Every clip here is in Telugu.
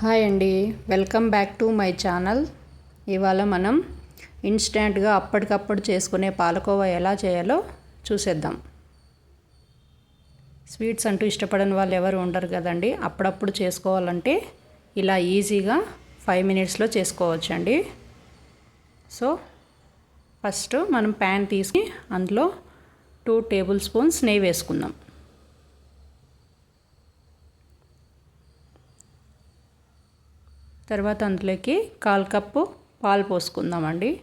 హాయ్ అండి. Welcome back to my channel. ఇవాళ మనం ఇన్స్టెంట్గా అప్పటికప్పుడు చేసుకునే పాలకోవా ఎలా చేయాలో చూసేద్దాం. స్వీట్స్ అంటూ ఇష్టపడని వాళ్ళు ఎవరు ఉండరు కదండి. అప్పుడప్పుడు చేసుకోవాలంటే ఇలా ఈజీగా ఫైవ్ మినిట్స్లో చేసుకోవచ్చండి. సో ఫస్ట్ మనం ప్యాన్ తీసుకుని అందులో టూ టేబుల్ స్పూన్స్ నెయ్యి వేసుకుందాం. తర్వాత అందులోకి కాల్ కప్పు పాలు పోసుకుందామండి.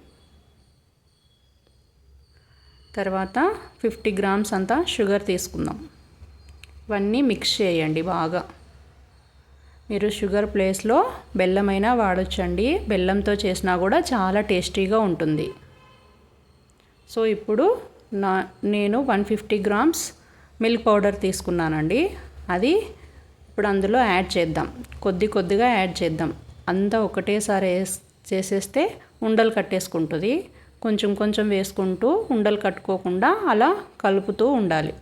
తర్వాత ఫిఫ్టీ గ్రామ్స్ అంతా షుగర్ తీసుకుందాం. ఇవన్నీ మిక్స్ చేయండి బాగా. మీరు షుగర్ ప్లేస్లో బెల్లమైనా వాడొచ్చండి. బెల్లంతో చేసినా కూడా చాలా టేస్టీగా ఉంటుంది. సో ఇప్పుడు నా నేను one fifty grams milk powder తీసుకున్నానండి. అది ఇప్పుడు అందులో యాడ్ చేద్దాం. కొద్ది కొద్దిగా యాడ్ చేద్దాం. అంతా ఒకటేసారి చేసేస్తే ఉండలు కట్టేసుకుంటుంది. కొంచెం కొంచెం వేసుకుంటూ ఉండలు కట్టుకోకుండా అలా కలుపుతూ ఉండాలి.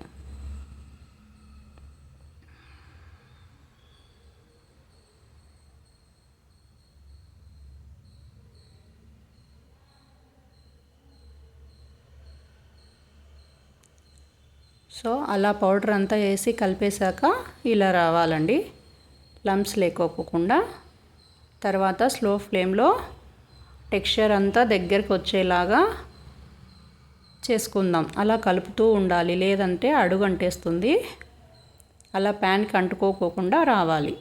సో అలా పౌడర్ అంతా వేసి కలిపేశాక ఇలా రావాలండి. లమ్స్ లేకోకుండా తర్వాత స్లో ఫ్లేమ్లో టెక్స్చర్ అంతా దగ్గరికి వచ్చేలాగా చేసుకుందాం. అలా కలుపుతూ ఉండాలి. లేదంటే అడుగు అంటేస్తుంది అలా ప్యాన్కి అంటుకోకుండా రావాలి.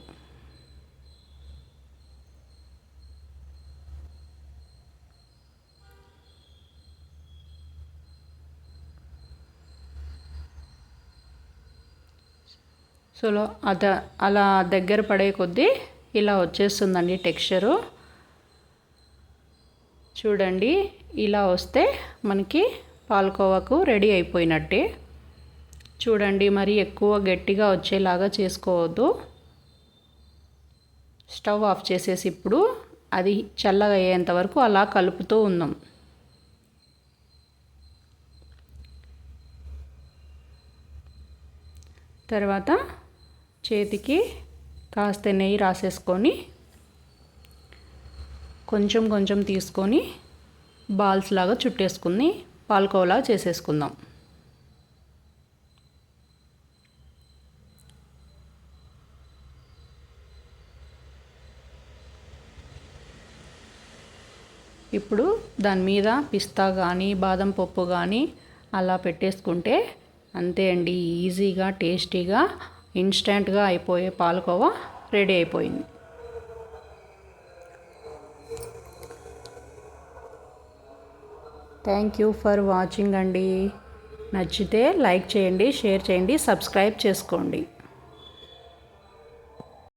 సో అద అలా దగ్గర పడే కొద్దీ ఇలా వచ్చేస్తుందండి టెక్స్చరు. చూడండి ఇలా వస్తే మనకి పాలకోవాకు రెడీ అయిపోయినట్టే. చూడండి మరి ఎక్కువ గట్టిగా వచ్చేలాగా చేసుకోవద్దు. స్టవ్ ఆఫ్ చేసేసి ఇప్పుడు అది చల్లగా అయ్యేంత వరకు అలా కలుపుతూ ఉందాం. తర్వాత చేతికి కాస్త నెయ్యి రాసేసుకొని కొంచెం కొంచెం తీసుకొని బాల్స్ లాగా చుట్టేసుకుని పాల్కోవలా చేసేసుకుందాం. ఇప్పుడు దాని మీద పిస్తా కానీ బాదం పప్పు కానీ అలా పెట్టేసుకుంటే అంతే అండి ఈజీగా టేస్టీగా ఇన్స్టెంట్గా అయిపోయే పాలకోవా రెడీ అయిపోయింది. థ్యాంక్ యూ ఫర్ వాచింగ్ అండి. నచ్చితే లైక్ చేయండి షేర్ చేయండి సబ్స్క్రైబ్ చేసుకోండి.